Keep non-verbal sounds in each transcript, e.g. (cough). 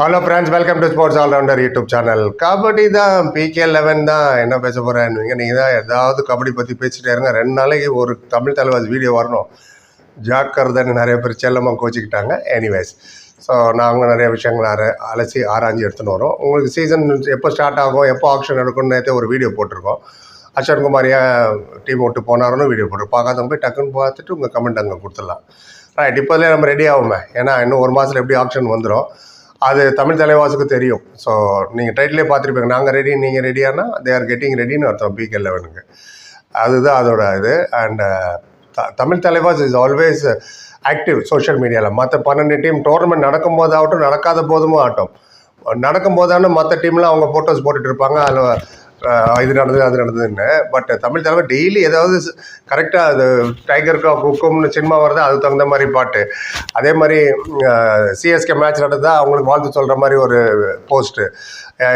Hello friends welcome to sports allrounder YouTube channel kabaddi தான் PK eleven தான். என்ன பேச போகிறேன்னு நீங்கள் தான் ஏதாவது கபடி பற்றி பேசிட்டே இருங்க. ரெண்டு நாளைக்கு ஒரு தமிழ் தலைவாஸ் வீடியோ வரணும். ஜாக்கிரதைன்னு நிறைய பேர் செல்லமாக கோச்சிக்கிட்டாங்க. எனிவேஸ் ஸோ நாங்கள் நிறைய விஷயங்கள் அர அலசி ஆராய்ஞ்சு எடுத்துன்னு வரோம். உங்களுக்கு சீசன் எப்போ ஸ்டார்ட் ஆகும் எப்போ ஆக்ஷன் எடுக்கும்னு நேற்றே ஒரு வீடியோ போட்டிருக்கோம். அஷன் குமாரியா டீம் விட்டு போனாருன்னு வீடியோ போட்டு பார்க்காதவங்க போய் டக்குன்னு பார்த்துட்டு உங்கள் கமெண்ட் அங்கே கொடுத்துடலாம். ரைட் இப்போதே நம்ம ரெடி ஆகுமே. ஏன்னா இன்னும் ஒரு மாதத்தில் எப்படி ஆக்ஷன் வந்துடும் அது தமிழ் தலைவாசுக்கு தெரியும். ஸோ நீங்கள் டைட்டிலே பார்த்துருப்பீங்க நாங்கள் ரெடி நீங்கள் ரெடியானா தே ஆர் கெட்டிங் ரெடின்னு அர்த்தம் பிகே லெவனுக்கு அதுதான் அதோட இது. And the Tamil Thalaivas is always active social மீடியாவில் மற்ற பன்னெண்டு டீம் டோர்னமெண்ட் நடக்கும் போதாகட்டும் நடக்காத போதும் ஆகட்டும் நடக்கும் போதான மற்ற டீம்லாம் அவங்க ஃபோட்டோஸ் போட்டுட்டு இருப்பாங்க. அதில் இது நடந்தது அது நடந்ததுன்னு. பட் தமிழ் தலைவர் டெய்லி ஏதாவது கரெக்டாக அது டைகருக்கும் குக்கும்னு சினிமா வருது அதுக்கு தகுந்த மாதிரி பாட்டு. அதே மாதிரி சிஎஸ்கே மேட்ச் நடந்தால் அவங்களுக்கு வாழ்த்து சொல்கிற மாதிரி ஒரு போஸ்ட்டு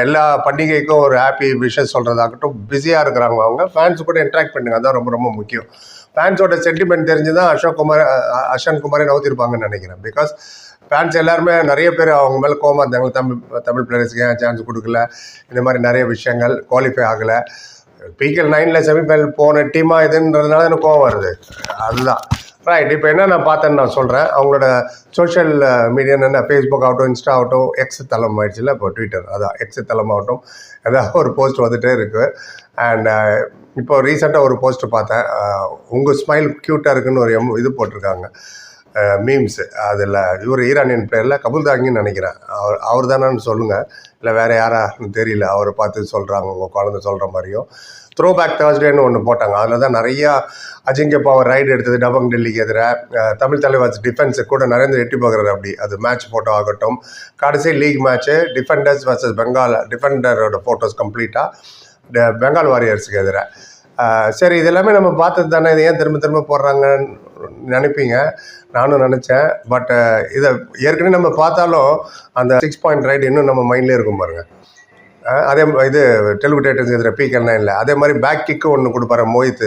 எல்லா பண்டிகைக்கும் ஒரு ஹாப்பி விஷஸ் சொல்கிறதாகட்டும் பிஸியாக இருக்கிறாங்க அவங்க. ஃபேன்ஸ் கூட இன்ட்ராக்ட் பண்ணுங்க. அதான் ரொம்ப ரொம்ப முக்கியம். ஃபேன்ஸோட சென்டிமெண்ட் தெரிஞ்சு தான் அசோக் குமார் அ- அஷன் குமாரே நவுத்திருப்பாங்கன்னு நினைக்கிறேன். பிகாஸ் ஃபேன்ஸ் எல்லாருமே நிறைய பேர் அவங்க மேலே கோமா இருந்தாங்க. தமிழ் தமிழ் பிளேயர்ஸ்க்கு ஏன் சான்ஸ் கொடுக்கல? இந்த மாதிரி நிறைய விஷயங்கள் குவாலிஃபை ஆகலை. பிகேல் நைனில் செமிஃபைனல் போன டீமாக இதுன்றதுனால எனக்கு கோவம் வருது. அதுதான். ரைட் இப்போ என்ன நான் பார்த்தேன்னு நான் சொல்கிறேன் அவங்களோட சோஷியல் மீடியா என்ன ஃபேஸ்புக் ஆகட்டும் இன்ஸ்டா ஆகட்டும் எக்ஸ் தளம் ஆயிடுச்சுல இப்போ ட்விட்டர் அதான் எக்ஸ் தளம் ஆகட்டும். ஏதாவது ஒரு போஸ்ட் வந்துகிட்டே இருக்குது அண்ட் இப்போ ரீசெண்டாக ஒரு போஸ்ட் பார்த்தேன். உங்கள் ஸ்மைல் க்யூட்டாக இருக்குன்னு ஒரு எம் இது போட்டிருக்காங்க. மீம்ஸ் அதில் இவர் ஈரானியன் பிளேயரில் கபுல்தாங்கின்னு நினைக்கிறேன். அவர் அவர் தானேன்னு சொல்லுங்கள் இல்லை வேறு யாரான்னு தெரியல. அவரை பார்த்து சொல்கிறாங்க உங்கள் குழந்தை சொல்கிற மாதிரியும் த்ரோ பேக் தேர்ஸ்டேன்னு ஒன்று போட்டாங்க. அதில் தான் நிறையா அஜிங்க பவர் ரைடு எடுத்தது டபங் டெல்லிக்கு எதிராக தமிழ் தலைவாஸ் டிஃபென்ஸு கூட நரேந்திர எட்டி பார்க்குறாரு அப்படி. அது மேட்ச் ஃபோட்டோ ஆகட்டும். கடைசி league match defenders versus Bengal டிஃபெண்டரோட photos கம்ப்ளீட்டாக பெங்கால் வாரியர்ஸுக்கு எதிராக சரி இது எல்லாமே நம்ம பார்த்தது தானே இது ஏன் திரும்ப திரும்ப போடுறாங்கன்னு நினைப்பீங்க? நானும் நினச்சேன். பட் இதை ஏற்கனவே நம்ம பார்த்தாலும் அந்த சிக்ஸ் பாயிண்ட் ரைட் இன்னும் நம்ம மைண்ட்லேயே இருக்கும் பாருங்கள் அதே இது தெலுங்கு டேட்டர்ஸ் எதிராக பீக்கல் இல்லை. அதே மாதிரி பேக் கிக்கு ஒன்று கொடுப்பாரு மோஹித்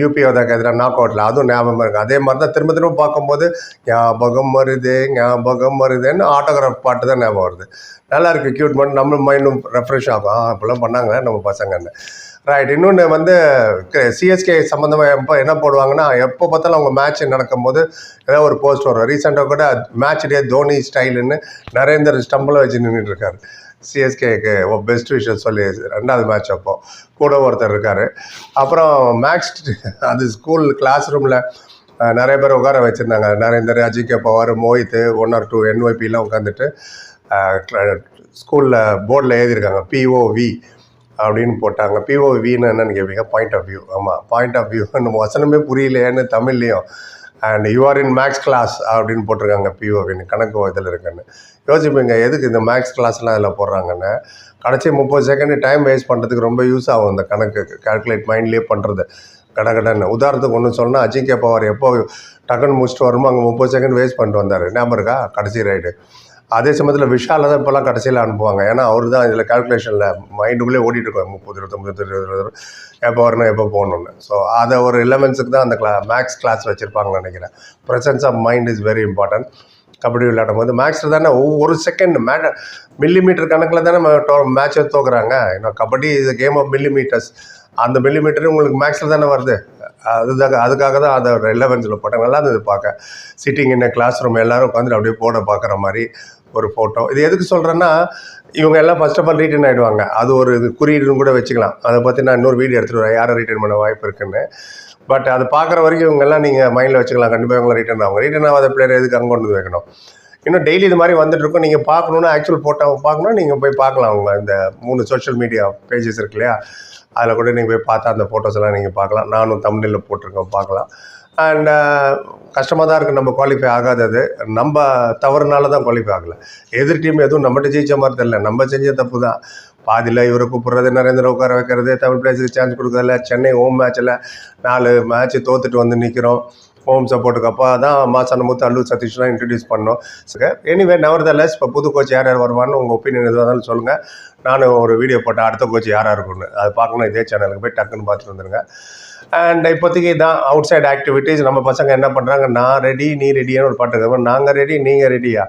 யூபிஓதாக்கு எதிராக நாக் அவுட்டில் அதுவும் ஞாபகம் இருக்குது அதே மாதிரி தான் திரும்ப திரும்ப பார்க்கும்போது ஞாபகம் வருது ஞாபகம் வருதுன்னு ஆட்டோகிராஃப் பாட்டு தான் ஞாபகம் வருது. நல்லா இருக்குது க்யூட் பண்ணி நம்ம மைண்டும் ரெஃப்ரெஷ் ஆகும். ஆ இப்படிலாம் பண்ணாங்க நம்ம பசங்கன்னு. ரைட் இன்னொன்று வந்து சிஎஸ்கே சம்மந்தமாக எப்போ என்ன போடுவாங்கன்னா எப்போ பார்த்தாலும் அவங்க மேட்ச் நடக்கும்போது ஏதாவது ஒரு போஸ்ட் வரும். ரீசெண்டாக கூட மேட்ச் டே தோனி ஸ்டைலுன்னு நரேந்தர் ஸ்டம்பில் வச்சு நின்றுட்டு இருக்காரு. சிஎஸ்கேக்கு பெஸ்ட் விஷயம் சொல்லி ரெண்டாவது மேட்ச் அப்போ. கூட ஒருத்தர் இருக்கார். அப்புறம் மேக்ஸ் அது ஸ்கூல் கிளாஸ் ரூமில் நிறைய பேர் உட்கார வச்சுருந்தாங்க. Narender அஜிகே Pawar Mohit one or two என்ஒய்பிலாம் உட்காந்துட்டு ஸ்கூலில் போர்டில் எழுதியிருக்காங்க. பிஓவி அப்படின்னு போட்டாங்க. பிஓவின்னு என்னென்னு கேட்பீங்க பாயிண்ட் ஆஃப் வியூ ஆமாம் பாயிண்ட் ஆஃப் வியூ (laughs) நம்ம வசனமே புரியலையேன்னு தமிழ்லேயும். And you are in max class அப்படின்னு போட்டிருக்காங்க பிஓவின்னு கணக்கு இதில் இருக்குன்னு. யோசிப்பீங்க எதுக்கு இந்த மேக்ஸ் கிளாஸ்லாம் அதில் போடுறாங்கன்னு? கடைசி முப்பது செகண்ட் டைம் வேஸ்ட் பண்ணுறதுக்கு ரொம்ப யூஸ் ஆகும் இந்த கணக்கு கால்குலேட் மைண்ட்லேயே பண்ணுறது கடகடன்னு. உதாரணத்துக்கு ஒன்று சொன்னால் அஜிங்கே பவர் எப்போ டக்குன்னு முடிச்சுட்டு வருமோ அங்கே முப்பது செகண்ட் வேஸ்ட் பண்ணிட்டு வந்தார். ஞாபகம் இருக்கா? கடைசி ரைடு அதே சமயத்தில் விஷால தான் இப்போல்லாம் கடைசியில் அனுப்புவாங்க. ஏன்னா அவர் தான் இதில் கால்குலேஷனில் மைண்டுக்குள்ளே ஓடிட்டு இருக்கோம் முப்பது இருபத்தொம்பது இருபது எப்போ வரணும் எப்போ போகணுன்னு ஸோ அதை ஒரு இலவன்ஸுக்கு தான் அந்த கிளா மேக்ஸ் கிளாஸ் வச்சுருப்பாங்கன்னு நினைக்கிறேன். Presence of mind is very important kabaddi விளையாடும் போது மேக்ஸில் தானே ஒவ்வொரு செகண்ட் மே மில்லி மீட்டர் கணக்கில் தானே மேட்சை தோக்குறாங்க. ஏன்னா kabaddi is game of millimetres அந்த மில்லி மீட்டர் உங்களுக்கு மேக்ஸில் தானே வருது. அதுதாக அதுக்காக தான் அதை லெவன்ஸில் போட்டாங்க நல்லா இருந்தது பார்க்க. சிட்டிங் என்ன கிளாஸ் ரூம் எல்லாரும் உட்காந்து அப்படியே போட பார்க்குற மாதிரி. ஒரு ஃபோட்டோ இது எதுக்கு சொல்கிறேன்னா இவங்க எல்லாம் ஃபர்ஸ்ட் ஆஃப் ஆல் ரீட்டன் ஆகிடுவாங்க அது ஒரு இது குறியீடுன்னு கூட வச்சுக்கலாம். அதை பற்றி நான் இன்னொரு வீடியோ எடுத்துகிட்டு வரேன். யாரை ரீட்டன் பண்ண வாய்ப்பு இருக்குன்னு. பட் அது பார்க்குற வரைக்கும் இவங்கெல்லாம் நீங்கள் மைண்டில் வச்சுக்கலாம். கண்டிப்பாக இவங்க ரிட்டர்ன் ஆகும் ரிட்டர்ன் ஆகாத பிளேயர் எதுக்கு அங்கே கொண்டு வந்து வைக்கணும்? இன்னும் டெய்லி இது மாதிரி வந்துட்டு இருக்கும். நீங்கள் பார்க்கணுன்னா ஆக்சுவல் ஃபோட்டோ பார்க்கணும் நீங்கள் போய் பார்க்கலாம். அவங்க இந்த மூணு சோஷியல் மீடியா பேஜஸ் இருக்கு இல்லையா? அதில் கூட நீங்கள் போய் பார்த்தா அந்த ஃபோட்டோஸ் எல்லாம் நீங்கள் பார்க்கலாம். நானும் தமிழில் போட்டிருக்கேன். பார்க்கலாம். அண்ட் uh, கஷ்டமாக தான் இருக்குது நம்ம குவாலிஃபை ஆகாதது நம்ம தவறுனால தான் குவாலிஃபை ஆகலை. எதிர் டீம் எதுவும் நம்மகிட்ட ஜெயிச்ச மாதிரி தெரியல. நம்ம செஞ்ச தப்பு தான். பாதியில் இவரை கூப்பிட்றது நரேந்திர உட்கார வைக்கிறது தமிழ் பிளேஸுக்கு சான்ஸ் கொடுக்கறதில்ல சென்னை ஹோம் மேட்ச்சில் நாலு மேட்ச்சு தோத்துட்டு வந்து நிற்கிறோம் ஹோம் சப்போர்ட்டுக்கு அப்போ தான் மாசான முத்து அல்லு சதீஷ்லாம் இன்ட்ரடியூஸ் பண்ணோம். எனிவே நவர் த லெஸ் இப்போ புது கோச் யார் யார் வருவான்னு உங்கள் ஒப்பீனியன் எதுவாக இருந்தாலும் சொல்லுங்கள் நான் ஒரு வீடியோ போட்டேன் அடுத்த கோச் யாராக இருக்குன்னு அது பார்க்கணும். இதே சேனலுக்கு போய் டக்குன்னு பார்த்துட்டு வந்துருங்க. அண்ட் இப்போதைக்கு தான் அவுட் சைட் ஆக்டிவிட்டீஸ் நம்ம பசங்க என்ன பண்ணுறாங்க நான் ரெடி நீ ரெடியான்னு ஒரு பாட்டு இருக்கு. நாங்கள் ரெடி நீங்கள் ரெடியா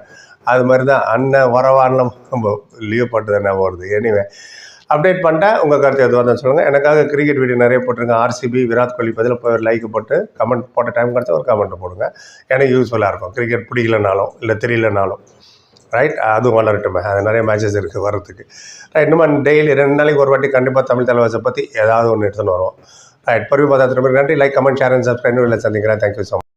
அது மாதிரி தான் அண்ணன் வரவான்லாம் நம்ம லீவ் தான் தானே வருது எனிவே அப்டேட் பண்ணிட்டேன் உங்கள் கருத்து எதுவாக இருந்தாலும் சொல்லுங்கள் எனக்காக கிரிக்கெட் வீடியோ நிறைய போட்டிருங்க ஆர்சிபி விராட் கோலி பதில் போய் ஒரு லைக் போட்டு கமெண்ட் போட்ட டைம் கிடச்சா ஒரு கமெண்ட் போடுங்க. எனக்கு யூஸ்ஃபுல்லாக இருக்கும். கிரிக்கெட் பிடிக்கலனாலும் இல்லை தெரியலனாலும். ரைட் அதுவும் வளரட்டுமே. அது நிறைய மேட்சஸ் இருக்குது வர்றதுக்கு. ரைட் இன்னும் டெய்லி ரெண்டு நாளைக்கு ஒரு வாட்டி கண்டிப்பாக தமிழ் தலைவாசை பற்றி ஏதாவது ஒன்று எடுத்துன்னு வருவோம். ரைட் பொறுமை பார்த்தா நன்றி like comment share and subscribe சந்திக்கிறேன் தேங்க்யூ ஸோ மச்